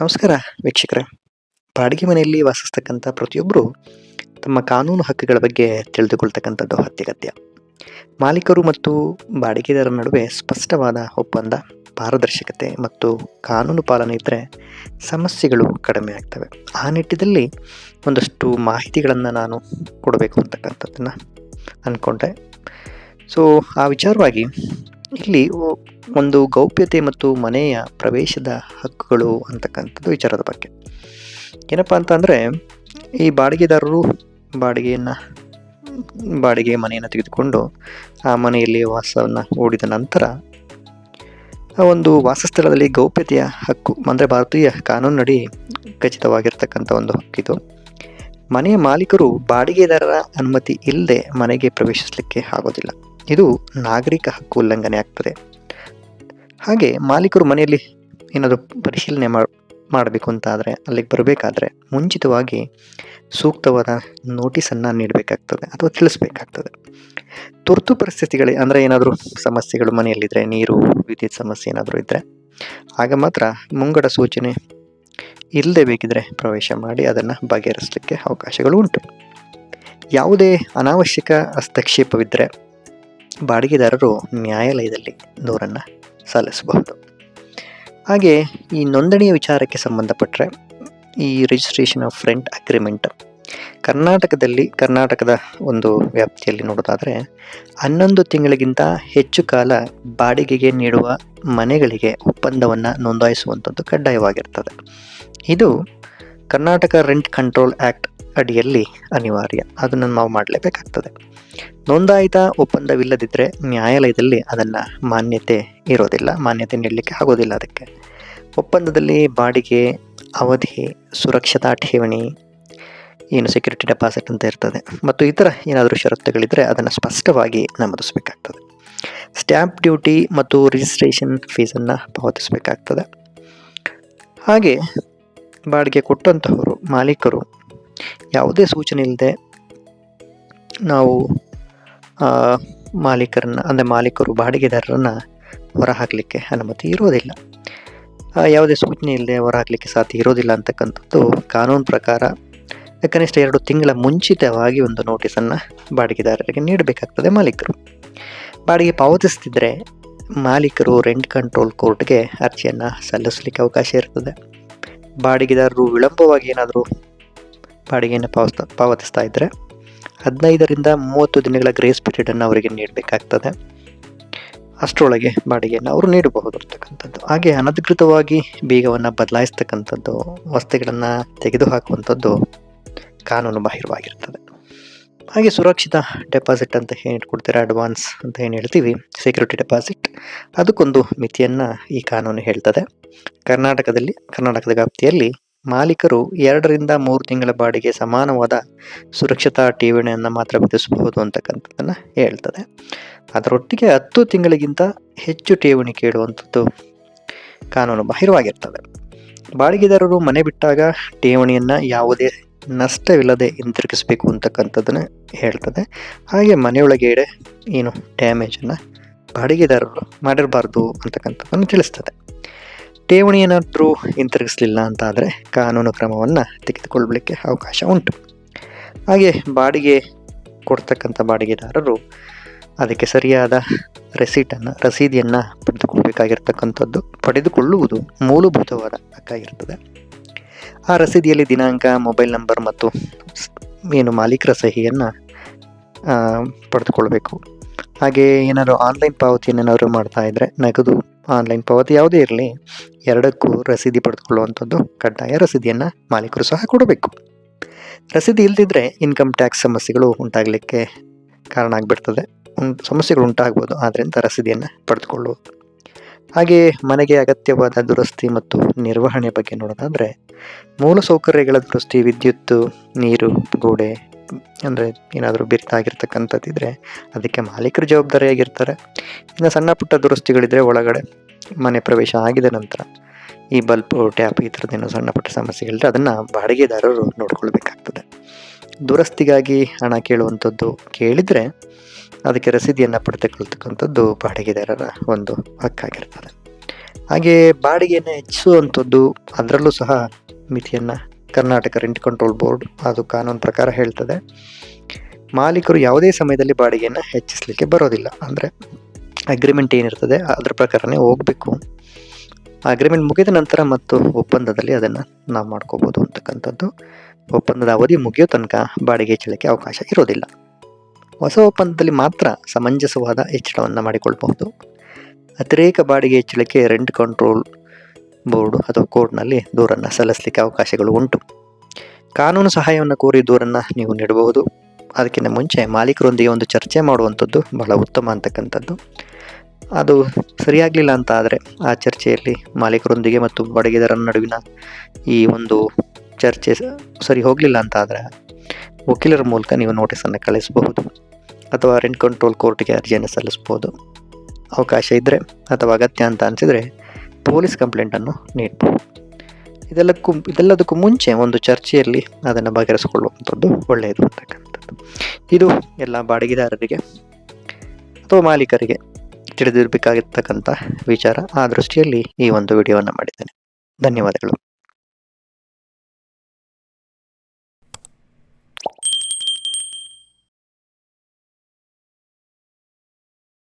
ನಮಸ್ಕಾರ, ವೀಕ್ಷಕರೇ. ಬಾಡಿಗೆ ಮನೆಯಲ್ಲಿ ವಾಸಿಸ್ತಕ್ಕಂಥ ಪ್ರತಿಯೊಬ್ಬರು ತಮ್ಮ ಕಾನೂನು ಹಕ್ಕುಗಳ ಬಗ್ಗೆ ತಿಳಿದುಕೊಳ್ತಕ್ಕಂಥದ್ದು ಅತ್ಯಗತ್ಯ. ಮಾಲೀಕರು ಮತ್ತು ಬಾಡಿಗೆದಾರರ ನಡುವೆ ಸ್ಪಷ್ಟವಾದ ಒಪ್ಪಂದ, ಪಾರದರ್ಶಕತೆ ಮತ್ತು ಕಾನೂನು ಪಾಲನೆ ಇದ್ದರೆ ಸಮಸ್ಯೆಗಳು ಕಡಿಮೆ ಆಗ್ತವೆ. ಆ ನಿಟ್ಟಿನಲ್ಲಿ ಒಂದಷ್ಟು ಮಾಹಿತಿಗಳನ್ನು ನಾನು ಕೊಡಬೇಕು ಅಂತಕ್ಕಂಥದ್ದನ್ನು ಅಂದ್ಕೊಂಡೆ ಸೊ ಆ ವಿಚಾರವಾಗಿ ಇಲ್ಲಿ ಒಂದು ಗೌಪ್ಯತೆ ಮತ್ತು ಮನೆಯ ಪ್ರವೇಶದ ಹಕ್ಕುಗಳು ಅಂತಕ್ಕಂಥದ್ದು ವಿಚಾರದ ಬಗ್ಗೆ. ಏನಪ್ಪ ಅಂತ ಅಂದರೆ ಈ ಬಾಡಿಗೆದಾರರು ಬಾಡಿಗೆಯನ್ನು, ಬಾಡಿಗೆ ಮನೆಯನ್ನು ತೆಗೆದುಕೊಂಡು ಆ ಮನೆಯಲ್ಲಿ ವಾಸವನ್ನು ಓಡಿದ ನಂತರ, ಆ ಒಂದು ವಾಸಸ್ಥಳದಲ್ಲಿ ಗೌಪ್ಯತೆಯ ಹಕ್ಕು, ಅಂದರೆ ಭಾರತೀಯ ಕಾನೂನಿನಡಿ ಖಚಿತವಾಗಿರ್ತಕ್ಕಂಥ ಒಂದು ಹಕ್ಕಿದು. ಮನೆಯ ಮಾಲೀಕರು ಬಾಡಿಗೆದಾರರ ಅನುಮತಿ ಇಲ್ಲದೆ ಮನೆಗೆ ಪ್ರವೇಶಿಸಲಿಕ್ಕೆ ಆಗೋದಿಲ್ಲ. ಇದು ನಾಗರಿಕ ಹಕ್ಕು ಉಲ್ಲಂಘನೆ ಆಗ್ತದೆ. ಹಾಗೆ ಮಾಲೀಕರು ಮನೆಯಲ್ಲಿ ಏನಾದರೂ ಪರಿಶೀಲನೆ ಮಾಡ್, ಮಾಡಬೇಕು ಅಂತ ಆದರೆ ಅಲ್ಲಿಗೆ ಬರಬೇಕಾದ್ರೆ ಮುಂಚಿತವಾಗಿ ಸೂಕ್ತವಾದ ನೋಟಿಸನ್ನು ನೀಡಬೇಕಾಗ್ತದೆ ಅಥವಾ ತಿಳಿಸ್ಬೇಕಾಗ್ತದೆ. ತುರ್ತು ಪರಿಸ್ಥಿತಿಗಳೇ ಅಂದರೆ ಏನಾದರೂ ಸಮಸ್ಯೆಗಳು ಮನೆಯಲ್ಲಿದ್ದರೆ ನೀರು, ವಿದ್ಯುತ್ ಸಮಸ್ಯೆ ಏನಾದರೂ ಇದ್ದರೆ ಆಗ ಮಾತ್ರ ಮುಂಗಡ ಸೂಚನೆ ಇಲ್ಲದೆ ಬೇಕಿದ್ರೆ ಪ್ರವೇಶ ಮಾಡಿ ಅದನ್ನು ಬಗೆಹರಿಸಲಿಕ್ಕೆ ಅವಕಾಶಗಳು ಉಂಟು. ಯಾವುದೇ ಅನಾವಶ್ಯಕ ಹಸ್ತಕ್ಷೇಪವಿದ್ದರೆ ಬಾಡಿಗೆದಾರರು ನ್ಯಾಯಾಲಯದಲ್ಲಿ ದೂರನ್ನು ಸಲ್ಲಿಸಬಹುದು ಹಾಗೆ ಈ ನೋಂದಣಿಯ ವಿಚಾರಕ್ಕೆ ಸಂಬಂಧಪಟ್ಟರೆ ಈ ರಿಜಿಸ್ಟ್ರೇಷನ್ ಆಫ್ ರೆಂಟ್ ಅಗ್ರಿಮೆಂಟ್ ಕರ್ನಾಟಕದಲ್ಲಿ, ಕರ್ನಾಟಕದ ಒಂದು ವ್ಯಾಪ್ತಿಯಲ್ಲಿ ನೋಡೋದಾದರೆ ಹನ್ನೊಂದು ತಿಂಗಳಿಗಿಂತ ಹೆಚ್ಚು ಕಾಲ ಬಾಡಿಗೆಗೆ ನೀಡುವ ಮನೆಗಳಿಗೆ ಒಪ್ಪಂದವನ್ನು ನೋಂದಾಯಿಸುವಂಥದ್ದು ಕಡ್ಡಾಯವಾಗಿರ್ತದೆ. ಇದು ಕರ್ನಾಟಕ ರೆಂಟ್ ಕಂಟ್ರೋಲ್ ಆ್ಯಕ್ಟ್ ಅಡಿಯಲ್ಲಿ ಅನಿವಾರ್ಯ. ಅದನ್ನು ನಾವು ಮಾಡಲೇಬೇಕಾಗ್ತದೆ. ನೋಂದಾಯಿತ ಒಪ್ಪಂದವಿಲ್ಲದಿದ್ದರೆ ನ್ಯಾಯಾಲಯದಲ್ಲಿ ಅದನ್ನು ಮಾನ್ಯತೆ ಇರೋದಿಲ್ಲ. ಮಾನ್ಯತೆ ನೀಡಲಿಕ್ಕೆ ಆಗೋದಿಲ್ಲ ಅದಕ್ಕೆ. ಒಪ್ಪಂದದಲ್ಲಿ ಬಾಡಿಗೆ, ಅವಧಿ, ಸುರಕ್ಷತಾ ಠೇವಣಿ, ಏನು ಸೆಕ್ಯೂರಿಟಿ ಡೆಪಾಸಿಟ್ ಅಂತ ಇರ್ತದೆ. ಮತ್ತು ಇತರ ಏನಾದರೂ ಷರತ್ತುಗಳಿದ್ದರೆ ಅದನ್ನು ಸ್ಪಷ್ಟವಾಗಿ ನಮೂದಿಸಬೇಕಾಗ್ತದೆ. ಸ್ಟ್ಯಾಂಪ್ ಡ್ಯೂಟಿ ಮತ್ತು ರಿಜಿಸ್ಟ್ರೇಷನ್ ಫೀಸನ್ನು ಪಾವತಿಸಬೇಕಾಗ್ತದೆ. ಹಾಗೆ ಬಾಡಿಗೆ ಕೊಟ್ಟಂತಹವರು ಮಾಲೀಕರು ಯಾವುದೇ ಸೂಚನೆ ಇಲ್ಲದೆ ನಾವು ಮಾಲೀಕರನ್ನ, ಅಂದರೆ ಮಾಲೀಕರು, ಬಾಡಿಗೆದಾರರನ್ನು ಹೊರಹಾಕಲಿಕ್ಕೆ ಅನುಮತಿ ಇರೋದಿಲ್ಲ ಯಾವುದೇ ಸೂಚನೆ ಇಲ್ಲದೆ ಹೊರಹಾಕಲಿಕ್ಕೆ ಸಾಧ್ಯ ಇರೋದಿಲ್ಲ ಅಂತಕ್ಕಂಥದ್ದು ಕಾನೂನು ಪ್ರಕಾರ ಕನಿಷ್ಠ ಎರಡು ತಿಂಗಳ ಮುಂಚಿತವಾಗಿ ಒಂದು ನೋಟಿಸನ್ನು ಬಾಡಿಗೆದಾರರಿಗೆ ನೀಡಬೇಕಾಗ್ತದೆ ಮಾಲೀಕರು. ಬಾಡಿಗೆ ಪಾವತಿಸ್ತಿದ್ರೆ ಮಾಲೀಕರು ರೆಂಟ್ ಕಂಟ್ರೋಲ್ ಕೋರ್ಟ್ಗೆ ಅರ್ಜಿಯನ್ನು ಸಲ್ಲಿಸಲಿಕ್ಕೆ ಅವಕಾಶ ಇರ್ತದೆ. ಬಾಡಿಗೆದಾರರು ವಿಳಂಬವಾಗಿ ಏನಾದರೂ ಬಾಡಿಗೆಯನ್ನು ಪಾವತಿಸ್ತಾ ಪಾವತಿಸ್ತಾ ಇದ್ದರೆ ಹದಿನೈದರಿಂದ ಮೂವತ್ತು ದಿನಗಳ ಗ್ರೇಸ್ ಪೀರಿಯಡನ್ನು ಅವರಿಗೆ ನೀಡಬೇಕಾಗ್ತದೆ. ಅಷ್ಟರೊಳಗೆ ಬಾಡಿಗೆಯನ್ನು ಅವರು ನೀಡಬಹುದು ಅಂತಕ್ಕಂಥದ್ದು. ಹಾಗೆ ಅನಧಿಕೃತವಾಗಿ ಬೀಗವನ್ನು ಬದಲಾಯಿಸ್ತಕ್ಕಂಥದ್ದು, ವಸ್ತುಗಳನ್ನು ತೆಗೆದುಹಾಕುವಂಥದ್ದು ಕಾನೂನು ಬಾಹಿರವಾಗಿರ್ತದೆ. ಹಾಗೆ ಸುರಕ್ಷಿತ ಡೆಪಾಸಿಟ್ ಅಂತ ಏನು ಇಟ್ಕೊಡ್ತೀರಾ ಅಡ್ವಾನ್ಸ್ ಅಂತ ಏನು ಹೇಳ್ತೀವಿ ಸೆಕ್ಯೂರಿಟಿ ಡೆಪಾಸಿಟ್ ಅದಕ್ಕೊಂದು ಮಿತಿಯನ್ನು ಈ ಕಾನೂನು ಹೇಳ್ತದೆ. ಕರ್ನಾಟಕದಲ್ಲಿ, ಕರ್ನಾಟಕದ ವ್ಯಾಪ್ತಿಯಲ್ಲಿ ಮಾಲೀಕರು ಎರಡರಿಂದ ಮೂರು ತಿಂಗಳ ಬಾಡಿಗೆ ಸಮಾನವಾದ ಸುರಕ್ಷತಾ ಠೇವಣಿಯನ್ನು ಮಾತ್ರ ವಿಧಿಸಬಹುದು ಅಂತಕ್ಕಂಥದ್ದನ್ನು ಹೇಳ್ತದೆ. ಅದರೊಟ್ಟಿಗೆ ಹತ್ತು ತಿಂಗಳಿಗಿಂತ ಹೆಚ್ಚು ಠೇವಣಿ ಕೇಳುವಂಥದ್ದು ಕಾನೂನು ಬಾಹಿರವಾಗಿರ್ತದೆ. ಬಾಡಿಗೆದಾರರು ಮನೆ ಬಿಟ್ಟಾಗ ಠೇವಣಿಯನ್ನು ಯಾವುದೇ ನಷ್ಟವಿಲ್ಲದೆ ಹಿಂತಿರುಗಿಸಬೇಕು ಅಂತಕ್ಕಂಥದ್ದನ್ನು ಹೇಳ್ತದೆ. ಹಾಗೆ ಮನೆಯೊಳಗೆ ಏನು ಡ್ಯಾಮೇಜನ್ನು ಬಾಡಿಗೆದಾರರು ಮಾಡಿರಬಾರ್ದು ಅಂತಕ್ಕಂಥದ್ದನ್ನು ತಿಳಿಸ್ತದೆ. ಠೇವಣಿ ಏನಾದರೂ ಹಿಂತಿರುಗಿಸಲಿಲ್ಲ ಅಂತ ಆದರೆ ಕಾನೂನು ಕ್ರಮವನ್ನು ತೆಗೆದುಕೊಳ್ಳಲಿಕ್ಕೆ ಅವಕಾಶ ಉಂಟು. ಹಾಗೆ ಬಾಡಿಗೆ ಕೊಡ್ತಕ್ಕಂಥ ಬಾಡಿಗೆದಾರರು ಅದಕ್ಕೆ ಸರಿಯಾದ ರೆಸೀಟನ್ನು ರಸೀದಿಯನ್ನು ಪಡೆದುಕೊಳ್ಬೇಕಾಗಿರ್ತಕ್ಕಂಥದ್ದು, ಪಡೆದುಕೊಳ್ಳುವುದು ಮೂಲಭೂತವಾದ ಹಕ್ಕಾಗಿರ್ತದೆ. ಆ ರಸೀದಿಯಲ್ಲಿ ದಿನಾಂಕ, ಮೊಬೈಲ್ ನಂಬರ್ ಮತ್ತು ಏನು ಮಾಲೀಕರ ಸಹಿಯನ್ನು ಪಡೆದುಕೊಳ್ಬೇಕು. ಹಾಗೆ ಏನಾದರೂ ಆನ್ಲೈನ್ ಪಾವತಿಯನ್ನು ಏನಾದರೂ ಮಾಡ್ತಾ ನಗದು ಆನ್ಲೈನ್ ಪಾವತಿ ಯಾವುದೇ ಇರಲಿ, ಎರಡಕ್ಕೂ ರಸೀದಿ ಪಡೆದುಕೊಳ್ಳುವಂಥದ್ದು ಕಡ್ಡಾಯ ರಸೀದಿಯನ್ನು ಮಾಲೀಕರು ಸಹ ಕೊಡಬೇಕು. ರಸೀದಿ ಇಲ್ಲದಿದ್ದರೆ ಇನ್ಕಮ್ ಟ್ಯಾಕ್ಸ್ ಸಮಸ್ಯೆಗಳು ಉಂಟಾಗಲಿಕ್ಕೆ ಕಾರಣ ಆಗಿಬಿಡ್ತದೆ. ಸಮಸ್ಯೆಗಳು ಉಂಟಾಗ್ಬೋದು ಆದ್ದರಿಂದ ರಸೀದಿಯನ್ನು ಪಡೆದುಕೊಳ್ಳುವುದು ಹಾಗೆಯೇ ಮನೆಗೆ ಅಗತ್ಯವಾದ ದುರಸ್ತಿ ಮತ್ತು ನಿರ್ವಹಣೆ ಬಗ್ಗೆ ನೋಡೋದಾದರೆ ಮೂಲಸೌಕರ್ಯಗಳ ದುರಸ್ತಿ, ವಿದ್ಯುತ್ತು, ನೀರು, ಗೋಡೆ ಅಂದರೆ ಏನಾದರೂ ಬಿರ್ತಾಗಿರ್ತಕ್ಕಂಥದ್ದಿದ್ರೆ ಅದಕ್ಕೆ ಮಾಲೀಕರು ಜವಾಬ್ದಾರಿಯಾಗಿರ್ತಾರೆ. ಇನ್ನು ಸಣ್ಣ ಪುಟ್ಟ ದುರಸ್ತಿಗಳಿದ್ರೆ ಒಳಗಡೆ ಮನೆ ಪ್ರವೇಶ ಆಗಿದ ನಂತರ ಈ ಬಲ್ಬ್ ಟ್ಯಾಪ್ ಈ ಥರದ್ದೇನೋ ಸಣ್ಣ ಪುಟ್ಟ ಸಮಸ್ಯೆಗಳಿದ್ರೆ ಅದನ್ನು ಬಾಡಿಗೆದಾರರು ನೋಡ್ಕೊಳ್ಬೇಕಾಗ್ತದೆ. ದುರಸ್ತಿಗಾಗಿ ಹಣ ಕೇಳುವಂಥದ್ದು ಕೇಳಿದರೆ ಅದಕ್ಕೆ ರಸೀದಿಯನ್ನು ಪಡೆದುಕೊಳ್ತಕ್ಕಂಥದ್ದು ಬಾಡಿಗೆದಾರರ ಒಂದು ಹಕ್ಕಾಗಿರ್ತದೆ. ಹಾಗೆ ಬಾಡಿಗೆಯನ್ನು ಹೆಚ್ಚಿಸುವಂಥದ್ದು ಅದರಲ್ಲೂ ಸಹ ಮಿತಿಯನ್ನು ಕರ್ನಾಟಕ ರೆಂಟ್ ಕಂಟ್ರೋಲ್ ಬೋರ್ಡ್ ಅದು ಕಾನೂನು ಪ್ರಕಾರ ಹೇಳ್ತದೆ, ಮಾಲೀಕರು ಯಾವುದೇ ಸಮಯದಲ್ಲಿ ಬಾಡಿಗೆಯನ್ನು ಹೆಚ್ಚಿಸಲಿಕ್ಕೆ ಬರೋದಿಲ್ಲ. ಅಂದರೆ ಅಗ್ರಿಮೆಂಟ್ ಏನಿರ್ತದೆ, ಅದರ ಪ್ರಕಾರನೇ ಹೋಗಬೇಕು. ಅಗ್ರಿಮೆಂಟ್ ಮುಗಿದ ನಂತರ ಮತ್ತು ಒಪ್ಪಂದದಲ್ಲಿ ಅದನ್ನು ನಾವು ಮಾಡ್ಕೋಬೋದು ಅಂತಕ್ಕಂಥದ್ದು. ಒಪ್ಪಂದದ ಅವಧಿ ಮುಗಿಯೋ ತನಕ ಬಾಡಿಗೆ ಹೆಚ್ಚಳಕ್ಕೆ ಅವಕಾಶ ಇರೋದಿಲ್ಲ. ಹೊಸ ಒಪ್ಪಂದದಲ್ಲಿ ಮಾತ್ರ ಸಮಂಜಸವಾದ ಹೆಚ್ಚಳವನ್ನು ಮಾಡಿಕೊಳ್ಬಹುದು. ಅತಿರೇಕ ಬಾಡಿಗೆ ಹೆಚ್ಚಳಕ್ಕೆ ರೆಂಟ್ ಕಂಟ್ರೋಲ್ ಬೋರ್ಡ್ ಅಥವಾ ಕೋರ್ಟ್ನಲ್ಲಿ ದೂರನ್ನು ಸಲ್ಲಿಸಲಿಕ್ಕೆ ಅವಕಾಶಗಳು ಉಂಟು. ಕಾನೂನು ಸಹಾಯವನ್ನು ಕೋರಿ ದೂರನ್ನು ನೀವು ನೀಡಬಹುದು. ಅದಕ್ಕಿಂತ ಮುಂಚೆ ಮಾಲೀಕರೊಂದಿಗೆ ಒಂದು ಚರ್ಚೆ ಮಾಡುವಂಥದ್ದು ಬಹಳ ಉತ್ತಮ ಅಂತಕ್ಕಂಥದ್ದು. ಅದು ಸರಿಯಾಗಲಿಲ್ಲ ಅಂತ ಆದರೆ ಆ ಚರ್ಚೆಯಲ್ಲಿ ಮಾಲೀಕರೊಂದಿಗೆ ಮತ್ತು ಬಡಗಿದರ ನಡುವಿನ ಈ ಒಂದು ಚರ್ಚೆ ಸರಿ ಹೋಗಲಿಲ್ಲ ಅಂತ ಆದರೆ ವಕೀಲರ ಮೂಲಕ ನೀವು ನೋಟಿಸನ್ನು ಕಳಿಸಬಹುದು. ಅಥವಾ ರೆಂಟ್ ಕಂಟ್ರೋಲ್ ಕೋರ್ಟ್ಗೆ ಅರ್ಜಿಯನ್ನು ಸಲ್ಲಿಸ್ಬೋದು ಅವಕಾಶ ಇದ್ದರೆ ಅಥವಾ ಅಗತ್ಯ ಅಂತ ಅನಿಸಿದರೆ ಪೊಲೀಸ್ ಕಂಪ್ಲೇಂಟನ್ನು ನೀಡಬಹುದು ಇದೆಲ್ಲಕ್ಕೂ ಇದೆಲ್ಲದಕ್ಕೂ ಮುಂಚೆ ಒಂದು ಚರ್ಚೆಯಲ್ಲಿ ಅದನ್ನು ಬಗೆಹರಿಸಿಕೊಳ್ಳುವಂಥದ್ದು ಒಳ್ಳೆಯದು ಅಂತಕ್ಕಂಥದ್ದು. ಇದು ಎಲ್ಲ ಬಾಡಿಗೆದಾರರಿಗೆ ಅಥವಾ ಮಾಲೀಕರಿಗೆ ತಿಳಿದಿರಬೇಕಾಗಿರ್ತಕ್ಕಂಥ ವಿಚಾರ ಆ ದೃಷ್ಟಿಯಲ್ಲಿ ಈ ಒಂದು ವಿಡಿಯೋವನ್ನು ಮಾಡಿದ್ದೇನೆ. ಧನ್ಯವಾದಗಳು.